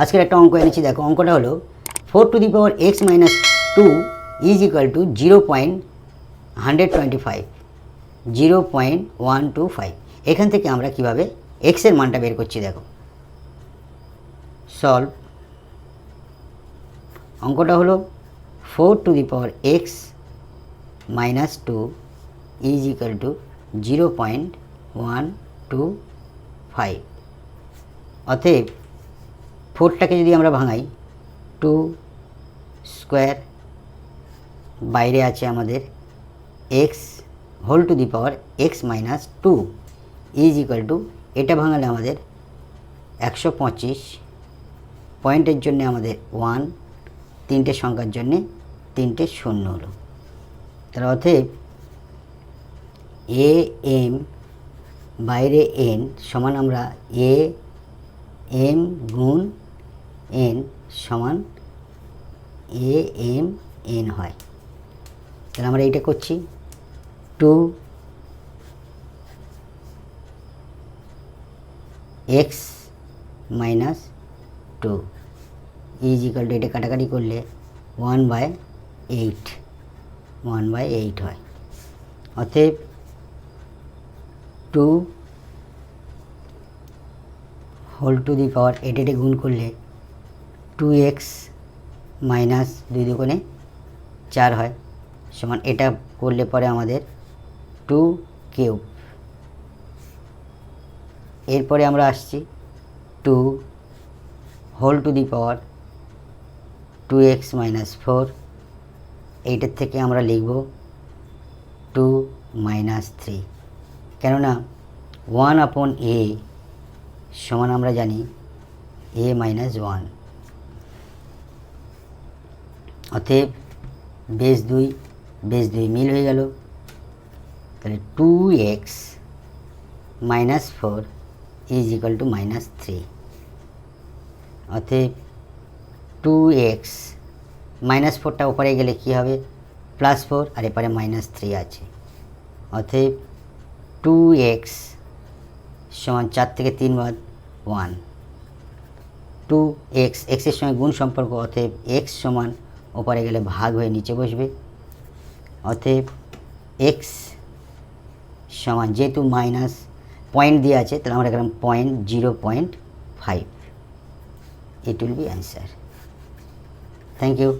আজকের একটা অঙ্ক এনেছি, দেখো অঙ্কটা হলো four to the power x minus two is equal to zero point hundred twenty five zero point one two five এখান থেকে আমরা কীভাবে এক্সের মানটা বের করছি, দেখো। সলভ অঙ্কটা হলো four to the power x minus two is equal to zero point one two five অতএব ফোরটাকে যদি আমরা ভাঙাই, টু স্কোয়ার বাইরে আছে আমাদের x whole to the power x minus two is equal to, এটা ভাঙালে আমাদের একশো পঁচিশ পয়েন্টের জন্য আমাদের ওয়ান, তিনটে সংখ্যার জন্যে তিনটে শূন্য হলো। তার অতএব এ এম বাইরে এন সমান আমরা এ এম গুণ এন সমান এ এম এন হয়। তাহলে আমরা এইটা করছি। Two x minus two. Is equal to এটা কাটাকাটি করলে one by eight. One by eight হয়। অতএব two whole to the power এটা গুণ করলে টু এক্স মাইনাস দুই দুগুণে চার হয়, সমান এটা করলে পরে আমাদের টু কিউব এরপরে আমরা আসছি two whole to the power two x minus four এইটার থেকে আমরা লিখব টু মাইনাস থ্রি কেননা ওয়ান আপন এ সমান আমরা জানি এ মাইনাস ওয়ান অতএব বেস দুই বেস দুই মিল হয়ে গেল। তাহলে two x minus four is equal two minus three অতএব টু এক্স মাইনাস ফোরটা ওপরে গেলে কী হবে? প্লাস ফোর আর এপারে মাইনাস থ্রি আছে। অতএব টু এক্স সমান চার থেকে তিন বাদ ওয়ান টু এক্স এক্সের সঙ্গে গুণ সম্পর্ক, অতএব এক্স সমান ওপরে গেলে ভাগ হয়ে নিচে বসবে। অতএব এক্স সমান যেহেতু মাইনাস পয়েন্ট দিয়ে আছে, তাহলে আমরা এখানে point zero point five it will be answer thank you